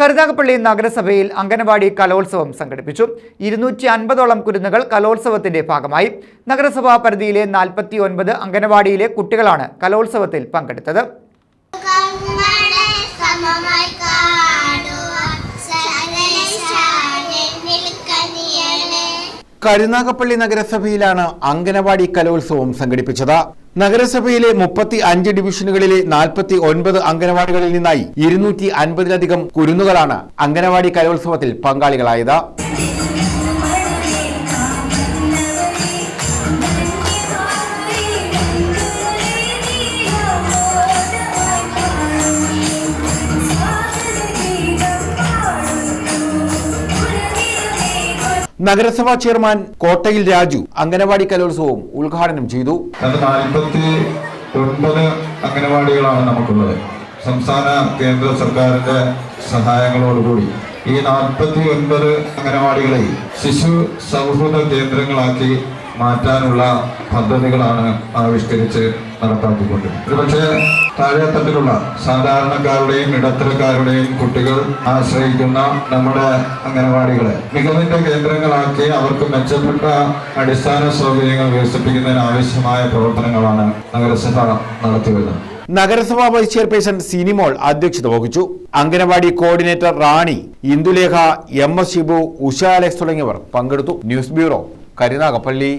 കരുനാഗപ്പള്ളി നഗരസഭയിൽ അംഗനവാടി കലോത്സവം സംഘടിപ്പിച്ചു. ഇരുന്നൂറ്റി അൻപതോളം കുരുന്നുകൾ കലോത്സവത്തിന്റെ ഭാഗമായി. നഗരസഭാ പരിധിയിലെ നാൽപ്പത്തി ഒൻപത് അംഗനവാടിയിലെ കുട്ടികളാണ് കലോത്സവത്തിൽ പങ്കെടുത്തത്. കരുനാഗപ്പള്ളി നഗരസഭയിലാണ് അംഗനവാടി കലോത്സവം സംഘടിപ്പിച്ചത്. നഗരസഭയിലെ മുപ്പത്തി അഞ്ച് ഡിവിഷനുകളിലെ നാൽപ്പത്തി ഒൻപത് അംഗനവാടികളിൽ നിന്നായി ഇരുന്നൂറ്റി അൻപതിലധികം കുരുന്നുകളാണ് അംഗനവാടി കലോത്സവത്തിൽ പങ്കാളികളായത്. നഗരസഭാ ചെയർമാൻ കോട്ടയിൽ രാജു അംഗനവാടി കലോത്സവം ഉദ്ഘാടനം ചെയ്തു. അംഗനവാടികളാണ് നമുക്കുള്ളത്. സംസ്ഥാന കേന്ദ്ര സർക്കാരിന്റെ സഹായങ്ങളോടുകൂടി ഈ നാൽപ്പത്തി ഒൻപത് അംഗനവാടികളെ ശിശു സൗഹൃദ കേന്ദ്രങ്ങളാക്കി മാറ്റാനുള്ള പദ്ധതികളാണ് ആവിഷ്കരിച്ച് നടപ്പാക്കിക്കൊണ്ടിരുന്നത് ഒരുപക്ഷെ താഴെത്തട്ടിലുള്ള സാധാരണക്കാരുടെയും ഇടത്തരക്കാരുടെയും കുട്ടികൾ ആശ്രയിക്കുന്ന നമ്മുടെ അംഗനവാടികളെ മികവിന്റെ കേന്ദ്രങ്ങളാക്കി അവർക്ക് മെച്ചപ്പെട്ട അടിസ്ഥാന സൗകര്യങ്ങൾ വികസിപ്പിക്കുന്നതിന് ആവശ്യമായ പ്രവർത്തനങ്ങളാണ് നഗരസഭ നടത്തിവരുന്നത്. നഗരസഭാ വൈസ് ചെയർപേഴ്സൺ സിനിമോൾ അധ്യക്ഷത വഹിച്ചു. Anganwadi coordinator Rani Indulekha M S Shibu Usha Alex തുടങ്ങിയവർ പങ്കെടുത്തു. News bureau Karunagappally